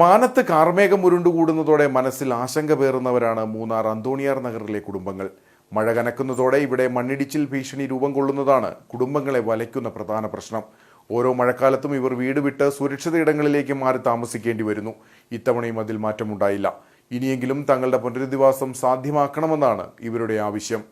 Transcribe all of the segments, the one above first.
മാനത്ത് കാർമേഘം ഉരുണ്ടുകൂടുന്നതോടെ മനസ്സിൽ ആശങ്ക പേറുന്നവരാണ് മൂന്നാർ അന്തോണിയാർ നഗറിലെ കുടുംബങ്ങൾ. മഴ കനക്കുന്നതോടെ ഇവിടെ മണ്ണിടിച്ചിൽ ഭീഷണി രൂപം കൊള്ളുന്നതാണ് കുടുംബങ്ങളെ വലയ്ക്കുന്ന പ്രധാന പ്രശ്നം. ഓരോ മഴക്കാലത്തും ഇവർ വീട് വിട്ട് സുരക്ഷിത ഇടങ്ങളിലേക്ക് മാറി താമസിക്കേണ്ടി വരുന്നു. ഇത്തവണയും അതിൽ മാറ്റമുണ്ടായില്ല. ഇനിയെങ്കിലും തങ്ങളുടെ പുനരധിവാസം സാധ്യമാക്കണമെന്നാണ് ഇവരുടെ ആവശ്യം.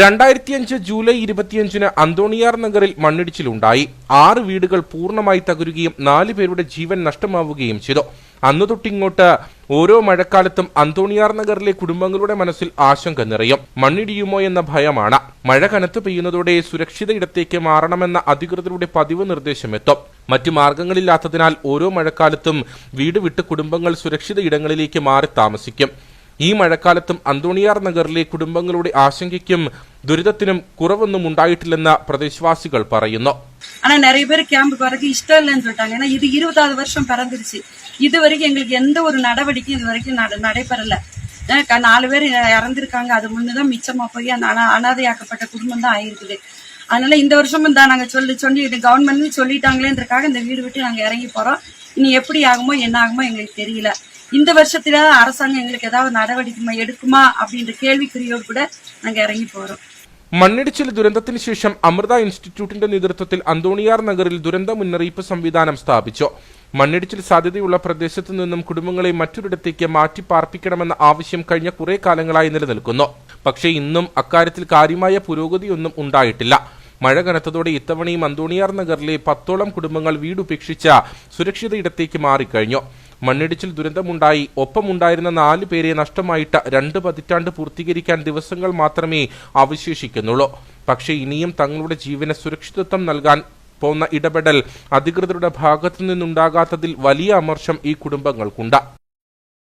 രണ്ടായിരത്തിയഞ്ച് ജൂലൈ ഇരുപത്തിയഞ്ചിന് അന്തോണിയാർ നഗറിൽ മണ്ണിടിച്ചിലുണ്ടായി. ആറ് വീടുകൾ പൂർണമായി തകരുകയും നാല് പേരുടെ ജീവൻ നഷ്ടമാവുകയും ചെയ്തു. അന്നു തൊട്ടിങ്ങോട്ട് ഓരോ മഴക്കാലത്തും അന്തോണിയാർ നഗറിലെ കുടുംബങ്ങളുടെ മനസ്സിൽ ആശങ്ക നിറയും. മണ്ണിടിയുമോ എന്ന ഭയമാണ്. മഴ കനത്തു പെയ്യുന്നതോടെ സുരക്ഷിത ഇടത്തേക്ക് മാറണമെന്ന അധികൃതരുടെ പതിവ് നിർദ്ദേശമെത്തും. മറ്റു മാർഗങ്ങളില്ലാത്തതിനാൽ ഓരോ മഴക്കാലത്തും വീട് വിട്ട് കുടുംബങ്ങൾ സുരക്ഷിത ഇടങ്ങളിലേക്ക് മാറി താമസിക്കും. ഈ മഴക്കാലത്തും അന്തോണിയാർ നഗറിലെ കുടുംബങ്ങളുടെ ആശങ്കയ്ക്കും ദുരിതത്തിനും കുറവൊന്നും ഉണ്ടായിട്ടില്ലെന്ന് പ്രദേശവാസികൾ പറയുന്നു ஆனா நிறைய பேர் கேம்புக்கு வரதுக்கு இஷ்டம் இல்லைன்னு சொல்லிட்டாங்க ஏன்னா இது இருபதாவது வருஷம் பிறந்துருச்சு இது வரைக்கும் எங்களுக்கு எந்த ஒரு நடவடிக்கையும் இது வரைக்கும் நட- நடைபெறல அஹ் க- நாலு பேர் இறந்திருக்காங்க அது முன்னதான் மிச்சமா போய் அந்த அனா- அனாதையாக்கப்பட்ட குடும்பம் தான் ஆயிருக்குது அதனால இந்த வருஷமும் தான் நாங்க சொல்லி சொல்லி கவர்மெண்ட் சொல்லிட்டாங்களேன்றக்காக இந்த வீடு விட்டு நாங்க இறங்கி போறோம் இனி எப்படி ஆகுமோ என்ன ஆகுமோ எங்களுக்கு தெரியல இந்த வருஷத்துல அரசாங்கம் எங்களுக்கு ஏதாவது நடவடிக்கை எடுக்குமா அப்படின்ற கேள்விக்குறியோடு கூட நாங்க இறங்கி போறோம் മണ്ണിടിച്ചിൽ ദുരന്തത്തിന് ശേഷം അമൃത ഇൻസ്റ്റിറ്റ്യൂട്ടിന്റെ നേതൃത്വത്തിൽ അന്തോണിയാർ നഗറിൽ ദുരന്ത മുന്നറിയിപ്പ് സംവിധാനം സ്ഥാപിച്ചു മണ്ണിടിച്ചിൽ സാധ്യതയുള്ള പ്രദേശത്തു നിന്നും കുടുംബങ്ങളെ മറ്റൊരിടത്തേക്ക് മാറ്റി പാർപ്പിക്കണമെന്ന ആവശ്യം കഴിഞ്ഞ കുറെ കാലങ്ങളായി നിലനിൽക്കുന്നു പക്ഷേ ഇന്നും അക്കാര്യത്തിൽ കാര്യമായ പുരോഗതിയൊന്നും ഉണ്ടായിട്ടില്ല മഴ കനത്തതോടെ ഇത്തവണയും അന്തോണിയാർ നഗറിലെ പത്തോളം കുടുംബങ്ങൾ വീടുപേക്ഷിച്ച സുരക്ഷിത ഇടത്തേക്ക് മാറിക്കഴിഞ്ഞു മണ്ണിടിച്ചിൽ ദുരന്തമുണ്ടായി. ഒപ്പമുണ്ടായിരുന്ന നാല് പേരെ നഷ്ടമായിട്ട് രണ്ട് പതിറ്റാണ്ട് പൂർത്തീകരിക്കാൻ ദിവസങ്ങൾ മാത്രമേ അവശേഷിക്കുന്നുള്ളൂ. പക്ഷേ ഇനിയും തങ്ങളുടെ ജീവന് സുരക്ഷിതത്വം നൽകാൻ പോന്ന ഇടപെടൽ അധികൃതരുടെ ഭാഗത്തു നിന്നുണ്ടാകാത്തതിൽ വലിയ അമർഷം ഈ കുടുംബങ്ങൾക്കുണ്ട്.